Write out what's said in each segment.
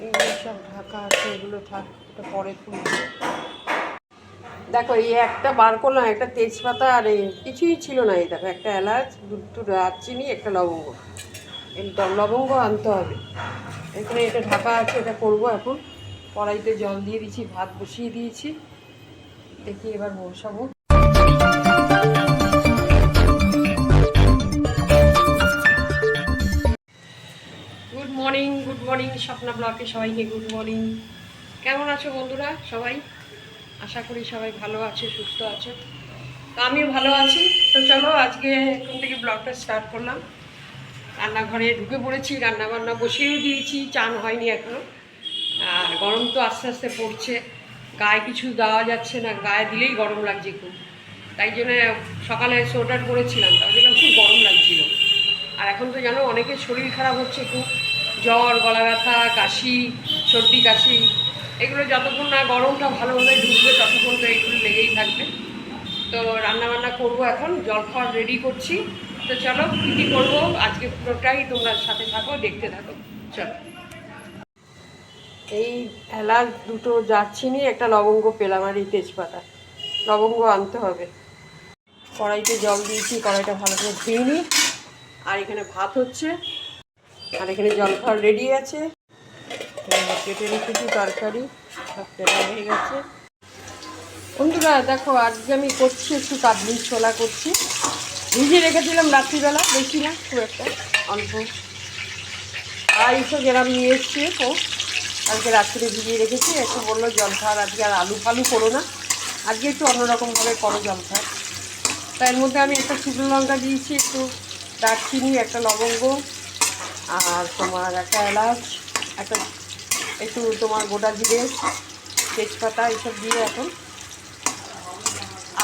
এইগুলো সব ঢাকা আছে, এগুলো থাক পরে দেখো, এই একটা বার করলাম, একটা তেজপাতা আর কিছুই ছিল না, এই দেখো, একটা এলাচ, দুটো দারচিনি একটা লবঙ্গ। এই দ- লবঙ্গ আনতে হবে। এখানে এটা ঢাকা আছে, এটা করব এখন। কড়াইতে জল দিয়ে দিয়েছি ভাত বসিয়ে দিয়েছি। দেখি এবার বসাবো। মর্নিং স্বপ্না ব্লকে সবাইকে গুড মর্নিং কেমন আছো বন্ধুরা? সবাই? আশা করি সবাই ভালো আছে, সুস্থ আছে। তো আমিও ভালো আছি। তো চলো আজকে এখন থেকে ব্লগটা স্টার্ট করলাম। রান্নাঘরে ঢুকে পড়েছি রান্না বান্না বসিয়েও দিয়েছি, চান হয়নি এখনও আর গরম তো আস্তে আস্তে পড়ছে। গায়ে কিছু দেওয়া যাচ্ছে না, গায়ে দিলেই গরম লাগছে খুব। তাই জন্য সকালে সোয়েটার পরেছিলাম, তাই জন্য খুব গরম লাগছিল। আর এখন তো জানো, অনেকের শরীর খারাপ হচ্ছে খুব। জ্বর গলা ব্যথা কাশি, সর্দি, কাশি, এগুলো যতক্ষণ না গরমটা ভালোভাবে ঢুকবে ততক্ষণ তো এইগুলো লেগেই থাকবে। তো রান্না বান্না করব এখন, জল খাওয়ার রেডি করছি। তো চলো, কী কী করব? আজকে পুরোটাই তোমরা সাথে থাকো, দেখতে থাকো। চলো। এই এলাচ দুটো দারচিনি একটা লবঙ্গ পেলাম আর এই তেজপাতা। লবঙ্গ আনতে হবে। কড়াইতে জল দিয়েছি, কড়াইটা ভালো করে ধুয়ে নিই। আর এখানে ভাত হচ্ছে। আর এখানে জল খাওয়ার রেডি আছে কেটে রেখেছি তরকারি হয়ে গেছে। বন্ধুরা, দেখো, আজকে আমি করছি একটু কাবলি ছোলা করছি। ভিজিয়ে রেখেছিলাম রাত্রিবেলা বেশি না, খুব একটা অল্প। আড়াইশো গ্রাম নিয়ে এসছি তো আজকে রাত্রে ভিজিয়ে রেখেছি একটু বলল জল খাওয়ার আজকে আর আলু ফালু করো না। আজকে একটু অন্যরকমভাবে করো জল খাওয়ার তার মধ্যে আমি একটা শুকনো লঙ্কা দিয়েছি, একটু দারচিনি, একটা লবঙ্গ আর তোমার একটা এলাচ, একটা একটু তোমার গোটা জিরে, তেজপাতা এইসব দিয়ে এখন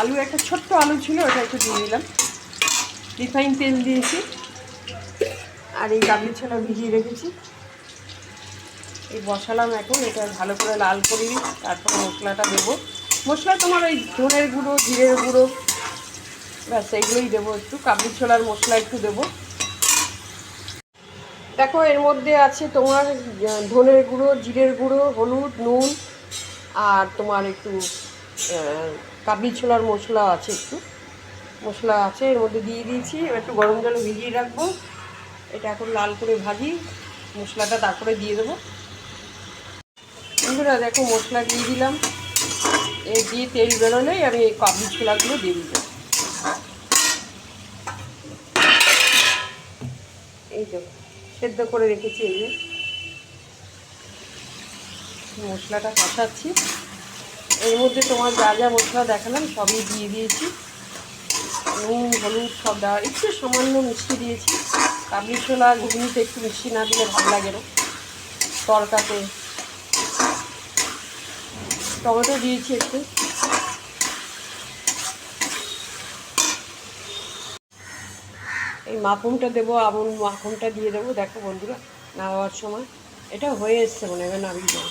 আলু, একটা ছোট্ট আলু ছিল, ওটা একটু দিয়ে দিলাম। রিফাইন তেল দিয়েছি। আর এই কাবলি ছোলা ভিজিয়ে রেখেছি। এই বসালাম এখন, এটা ভালো করে লাল করে তারপরে মশলাটা দেবো। মশলা তোমার ওই ধনের গুঁড়ো, জিরের গুঁড়ো, ব্যাস এইগুলোই দেবো একটু। কাবলি ছোলার মশলা একটু দেবো। দেখো, এর মধ্যে আছে তোমার ধনের গুঁড়ো, জিরের গুঁড়ো, হলুদ, নুন, আর তোমার একটু কাবলি ছোলার মশলা আছে একটু। মশলা আছে, এর মধ্যে দিয়ে দিয়েছি। একটু গরম জলে ভিজিয়ে রাখব। এটা এখন লাল করে ভাজি। মশলাটা তারপরে দিয়ে দেবো। বন্ধুরা, দেখো, মশলা দিয়ে দিলাম। এই দিয়ে তেল বেরোলেই আমি এই কাবলি ছোলাগুলো দিয়ে দিলাম। এই তো। সেদ্ধ করে রেখেছি এই যে। মশলাটা কষাচ্ছি। এর মধ্যে তোমার যা যা মশলা দেখালাম সবই দিয়ে দিয়েছি। নুন, হলুদ, সব দেওয়া। একটু সামান্য মিষ্টি দিয়েছি। কাবলি ছোলা ঘুগনিতে একটু মিষ্টি না দিলে ভালো লাগে না। তরকাতে। টমেটো দিয়েছি একটু। এই মাখনটা দেবো, আমন মাখনটা দিয়ে দেবো। দেখো বন্ধুরা নামাবার সময়। এটা হয়ে এসছে মনে হয় নামিয়ে দেবো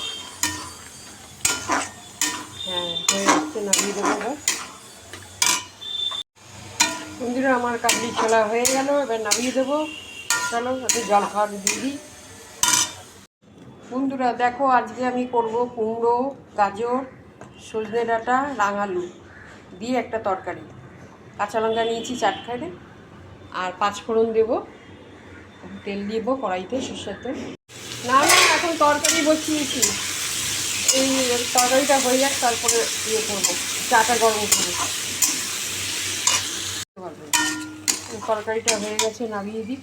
হ্যাঁ হয়ে এসছে নামিয়ে দেবো বন্ধুরা, আমার কাবলি ছোলা হয়ে গেল, এবার নামিয়ে দেবো। চলো ওতে জল খাওয়ার দিয়ে দিই। বন্ধুরা, দেখো, আজকে আমি করব কুমড়ো, গাজর, সজনে ডাঁটা, রাঙালু দিয়ে একটা তরকারি। কাঁচা লঙ্কা নিয়েছি চাটখানে আর পাঁচফোড়ন দেবো। তেল দিব, কড়াইতে তেল। না না, এখন তরকারি বসিয়েছি। এই তরকারিটা হয়ে যাক, তারপরে ইয়ে করব, চাটা গরম করব। তরকারিটা হয়ে গেছে, নামিয়ে দিই।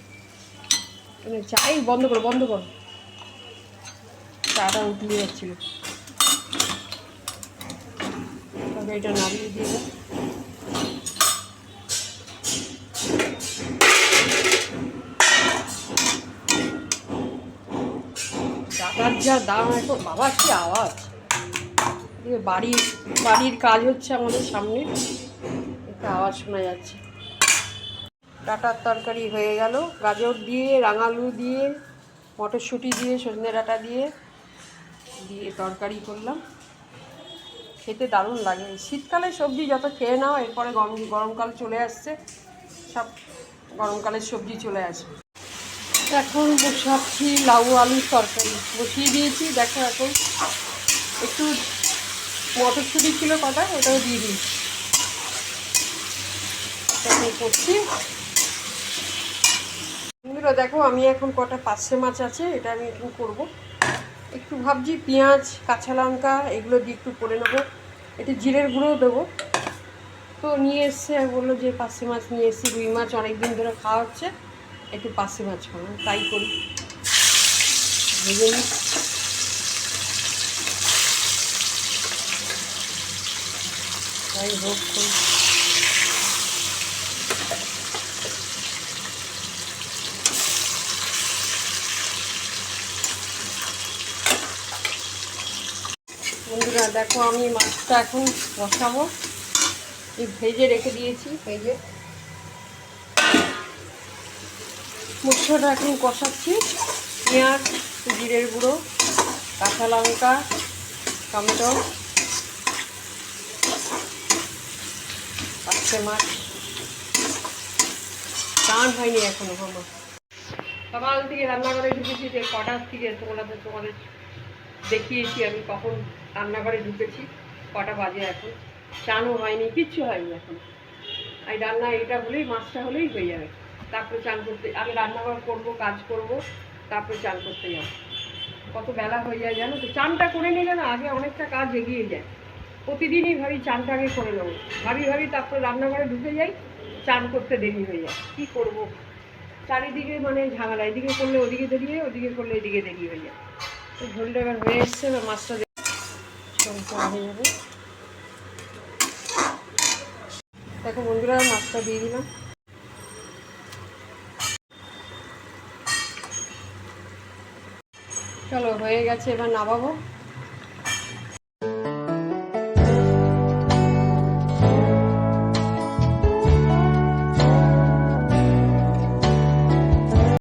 মানে চাই বন্ধ করো বন্ধ করো। চাটা উঠলে যাচ্ছিল। তরকারিটা নামিয়ে দিয়ে টাকার যা দাম, এখন বাবা কি আওয়াজ? বাড়ির বাড়ির কাজ হচ্ছে আমাদের সামনে। একটা আওয়াজ শোনা যাচ্ছে। ডাটার তরকারি হয়ে গেল। গাজর দিয়ে, রাঙালু দিয়ে, মটরশুঁটি দিয়ে, সজনে ডাঁটা দিয়ে দিয়ে তরকারি করলাম। খেতে দারুণ লাগে। শীতকালে সবজি যত খেয়ে নাও, এরপরে গরম, গরমকাল চলে আসছে, সব গরমকালের সবজি চলে আসবে। এখন বসাচ্ছি লাউ আলুর তরকারি। বসিয়ে দিয়েছি, দেখো এখন একটু মটরশুঁটি ছিল কটা, ওটাও দিয়ে দিয়েছি। করছি। দেখো, আমি এখন কটা পার্শে মাছ আছে, এটা আমি এখন করব। একটু ভাবছি পেঁয়াজ, কাঁচা লঙ্কা, এগুলো দিয়ে একটু করে নেব। একটু জিরের গুঁড়োও দেবো। তো নিয়ে এসছে, বলল যে পার্শে মাছ নিয়ে এসছি, রুই মাছ অনেক দিন ধরে খাওয়া হচ্ছে। একটু পাশে মাছ খাব তাই করি। ভেজে তাই হোক বন্ধুরা, দেখো আমি মাছটা এখন বসাবো। এই ভেজে রেখে দিয়েছি ভেজে মশলাটা এখন কষাচ্ছি। পেঁয়াজ, জিরের গুঁড়ো, কাঁচা লঙ্কা, টমেটো পাঁচশে মাছ। টান হয়নি এখনও আমার সকাল থেকে রান্নাঘরে ঢুকেছি যে কটার থেকে তোমাদের তোমাদের দেখিয়েছি আমি কখন রান্নাঘরে ঢুকেছি। কটা বাজে এখন। চানও হয়নি, কিচ্ছু হয়নি এখন। এই রান্না এটা হলেই, মাছটা হলেই হয়ে যাবে। তারপরে চান করতে, আমি রান্নাঘর করব, কাজ করব, তারপরে চান করতে যাব। কত বেলা হয়ে যায় জানো তো? চানটা করে নিলে না আগে অনেকটা কাজ এগিয়ে যায়। প্রতিদিনই ভাবি চানটা আগে করে নেব। ভাবি ভাবি তারপরে রান্নাঘরে ঢুকে যাই, চান করতে দেরি হয়ে যায়। কী করব? চারিদিকে মানে ঝামেলা, এদিকে করলে ওদিকে দেরি হয় ওদিকে করলে এদিকে দেরি হয়ে যায়। তো ঝোলটা এবার হয়ে এসছে, এবার মাছটা হয়ে যাবে। দেখো বন্ধুরা, মাছটা দিয়ে দিলাম। চলো হয়ে গেছে এবার নামাবো।